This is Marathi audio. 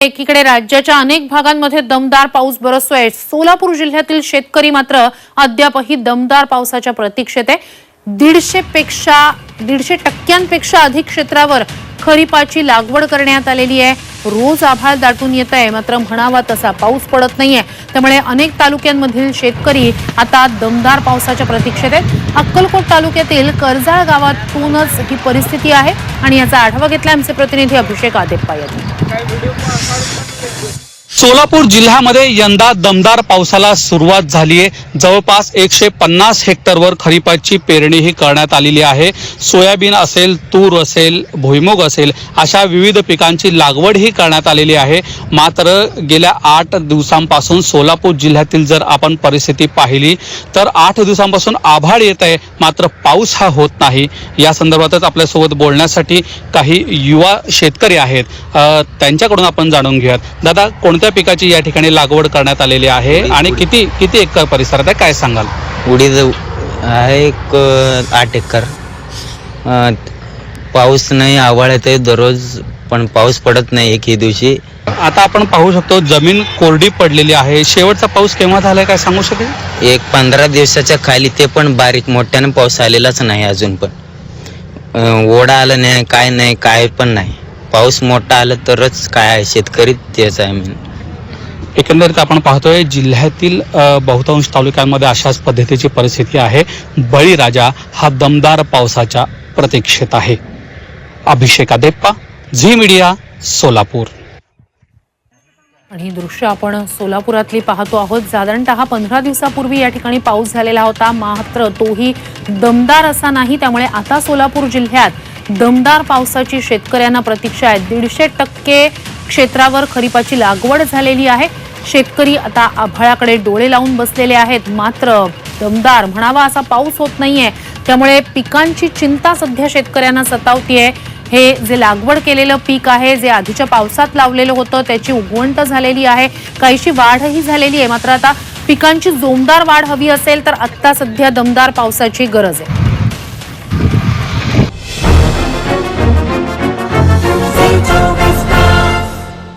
एकीकडे राज्याच्या अनेक भागांमध्ये दमदार पाऊस बरसतोय. सोलापूर जिल्ह्यातील शेतकरी मात्र अद्यापही दमदार पावसाच्या प्रतीक्षेत आहे. दीडशे पेक्षा दीडशे टक्क्यांपेक्षा अधिक क्षेत्रावर खरीपाची लागवड करण्यात आलेली आहे. रोज आभाळ दाटून येत आहे मात्र म्हणावा तसा पाऊस पडत नाहीये. त्यामुळे अनेक तालुक्यांमधील शेतकरी आता दमदार पावसाच्या प्रतीक्षेत आहेत. अक्कलकोट तालुक्यातील कर्जाळ गावातूनच ही परिस्थिती आहे. आणि याचा आढावा घेतला आमचे प्रतिनिधी अभिषेक आदेप्पा यांनी सोलापूर जिल्ह्यामध्ये यंदा दमदार पावसाला सुरुवात झाली आहे जवळपास एकशे पन्नास हेक्टरवर खरीपाची पेरणीही करण्यात आलेली आहे. सोयाबीन असेल तूर असेल भुईमुग असेल अशा विविध पिकांची लागवडही करण्यात आलेली आहे. मात्र गेल्या आठ दिवसांपासून सोलापूर जिल्ह्यातील जर आपण परिस्थिती पाहिली तर आठ दिवसांपासून आभाळ येत आहे. मात्र पाऊस हा होत नाही. या संदर्भातच आपल्यासोबत बोलण्यासाठी काही युवा शेतकरी आहेत. त्यांच्याकडून आपण जाणून घेऊयात. दादा कोणत्या पिकाची या ठिकाणी लागवड करण्यात आलेली आहे आणि किती किती एकर परिसरात आहे? काय सांगाल? उडीद आहे एक अ, आठ एकर. अ, पाऊस नाही आवाळ येते दररोज पण पाऊस पडत नाही एकही दिवशी. आता आपण पाहू शकतो जमीन कोरडी पडलेली आहे. शेवटचा पाऊस केव्हा झालाय काय सांगू शकेल? एक पंधरा दिवसाच्या खाली ते पण बारीक मोठ्याने पाऊस आलेलाच नाही अजून पण. अ, ओढा आला नाही काय नाही काय पण नाही. पाऊस मोठा आला तरच काय आहे? शेतकरी तेच आहे मेन एकंदरीत आपण पाहतोय जिल्ह्यातील बहुतांश तालुक्यांमध्ये अशाच पद्धतीची परिस्थिती आहे. बळीराजा हा दमदार पावसाच्या प्रतीक्षेत आहे. Abhishek Adeppa Zee media Solapur. आणि ही दृश्य आपण सोलापुरातली पाहतो आहोत. साधारणतः पंधरा दिवसापूर्वी या ठिकाणी पाऊस झालेला होता. मात्र तोही दमदार असा नाही. त्यामुळे आता सोलापूर जिल्ह्यात दमदार पावसाची शेतकऱ्यांना प्रतीक्षा आहे. दीडशे टक्के क्षेत्रावर खरीपाची लागवड झालेली आहे. शेतकरी आता आभाळाकडे डोळे लावून बसलेले आहेत. मात्र दमदार म्हणावा असा पाऊस होत नाहीये. त्यामुळे पिकांची चिंता सध्या शेतकऱ्यांना सतावतीये. हे जे लागवड केलेलं पीक आहे जे आधीच्या पावसात लावलेलं होतं त्याची उगवंट झालेली आहे. काहीशी वाढही झालेली आहे. मात्र आता पिकांची जोमदार वाढ हवी असेल तर आत्ता सध्या दमदार पावसाची गरज आहे.